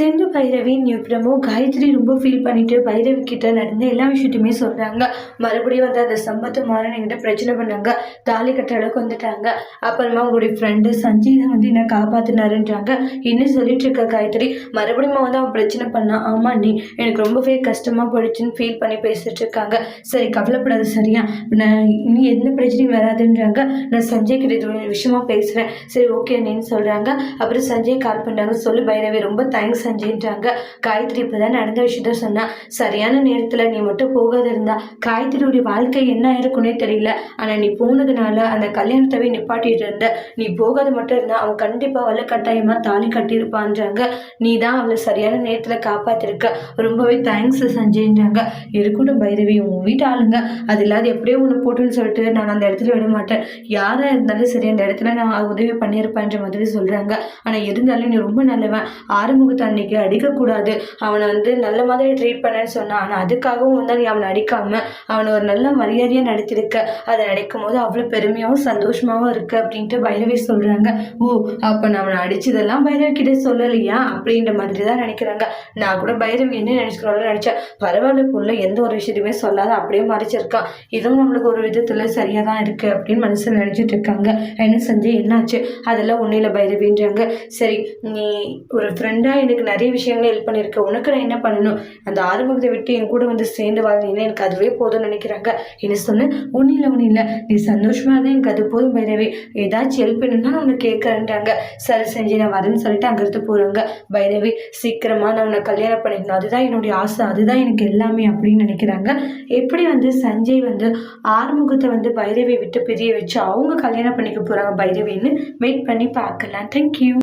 சிந்து பைரவி நியூப்ரமோ காயத்ரி ரொம்ப ஃபீல் பண்ணிட்டு பைரவி கிட்ட நடந்த எல்லா விஷயத்தையுமே சொல்றாங்க. மறுபடியும் வந்து அந்த சம்பத்து மாறன் என்கிட்ட பிரச்சனை பண்ணாங்க. தாலி கட்டுற அளவுக்கு வந்துட்டாங்க. அப்புறமா உங்களுடைய ஃப்ரெண்டு சஞ்சய் வந்து என்ன காப்பாத்தினாருன்றாங்க. இன்னும் சொல்லிட்டு இருக்க காயத்ரி? மறுபடியும் வந்து அவன் பிரச்சனை பண்ணா ஆமா நீ எனக்கு ரொம்பவே கஷ்டமா போயிடுச்சுன்னு ஃபீல் பண்ணி பேசிட்டு இருக்காங்க. சரி கவலைப்படாது சரியா. நான் இனி எந்த பிரச்சனையும் வராதுன்றாங்க. நான் சஞ்சய் கிட்ட இது ஒரு விஷயமா பேசுறேன். சரி ஓகே நீன்னு சொல்றாங்க. அப்புறம் சஞ்சய் கால் பண்ணாங்க. சொல்லு பைரவி ரொம்ப தேங்க்ஸ் சஞ்சய்ன்றாங்க காயத்ரி இப்பதான் நடந்த விஷயத்த சொன்னா சரியான நேரத்துல நீ மட்டும் போகாத இருந்தா காயத்ரியுடைய வாழ்க்கை என்ன ஆயிருக்குன்னே தெரியல. ஆனா நீ போனதுனால அந்த கல்யாணத்தவே நிப்பாட்டிட்டு இருந்த. நீ போகாத மட்டும் இருந்தா அவன் கண்டிப்பா வல்ல கட்டாயமா தாலி கட்டியிருப்பான்றாங்க. நீ தான் அவளை சரியான நேரத்துல காப்பாத்திருக்க. ரொம்பவே தேங்க்ஸ் சஞ்சய்ன்றாங்க இருக்கட்டும் பைரவி உன் வீட்டு ஆளுங்க. அது இல்லாத எப்படியோ ஒன்று போட்டுன்னு சொல்லிட்டு நான் அந்த இடத்துல விட மாட்டேன். யாரா இருந்தாலும் சரி அந்த இடத்துல நான் உதவி பண்ணியிருப்பேன்ற மாதிரி சொல்றாங்க. ஆனா இருந்தாலும் நீ ரொம்ப நல்லவன். ஆறுமுகத்தை அன்னைக்கு அடிக்கக்கூடாது. அவனை வந்து நல்ல மாதிரி ட்ரீட் பண்ணேன்னு சொன்னான் ஆனால் அதுக்காகவும் வந்து நீ அவனை அடிக்காம அவனை ஒரு நல்ல மரியாதையாக நடத்திருக்க. அதை நினைக்கும் போது அவ்வளோ பெருமையாகவும் சந்தோஷமாகவும் இருக்கு அப்படின்ட்டு பைரவி சொல்கிறாங்க ஓ அப்போ நான் அவனை அடிச்சதெல்லாம் பைரவி கிட்டே சொல்லலையா? அப்படின்ற மாதிரி தான் நினைக்கிறாங்க. நான் கூட பைரவி என்ன நினைச்சுக்கிறோம்னு நினச்சேன் பரவாயில்ல புள்ள எந்த ஒரு விஷயத்தையுமே சொல்லாத அப்படியே மறைச்சிருக்கான் இதுவும் நம்மளுக்கு ஒரு விதத்தில் சரியாக தான் இருக்கு அப்படின்னு மனசில் நினச்சிட்டு இருக்காங்க. என்ன செஞ்சு என்னாச்சு? அதெல்லாம் ஒன்றும் இல்லை பைரவின்றாங்க. சரி நீ ஒரு ஃப்ரெண்டாக எனக்கு நிறைய விஷயங்களை ஹெல்ப் பண்ணியிருக்க. உனக்கு நான் என்ன பண்ணணும்? அந்த ஆறுமுகத்தை விட்டு என் கூட வந்து சேர்ந்து வாழ்ந்தீங்கன்னா எனக்கு அதுவே போதும்னு நினைக்கிறாங்க. என்ன சொன்னேன் ஒன்றும் இல்லை ஒன்றும் இல்லை. நீ சந்தோஷமாக இருந்தால் எனக்கு அது போதும் பைரவி ஏதாச்சும் ஹெல்ப் வேணும்னா நான் உன்னை கேட்குறேன்றாங்க சரி செஞ்சு நான் வரேன்னு சொல்லிட்டு அங்கேருந்து போகிறாங்க பைரவி சீக்கிரமாக நான் உன்னை கல்யாணம் பண்ணிக்கணும். அதுதான் என்னுடைய ஆசை. அதுதான் எனக்கு எல்லாமே அப்படின்னு நினைக்கிறாங்க. எப்படி வந்து சஞ்சய் வந்து ஆறுமுகத்தை வந்து பைரவி விட்டு பிரிய வச்சு அவங்க கல்யாணம் பண்ணிக்க போகிறாங்க பைரவின்னு வெயிட் பண்ணி பார்க்கலாம். தேங்க்யூ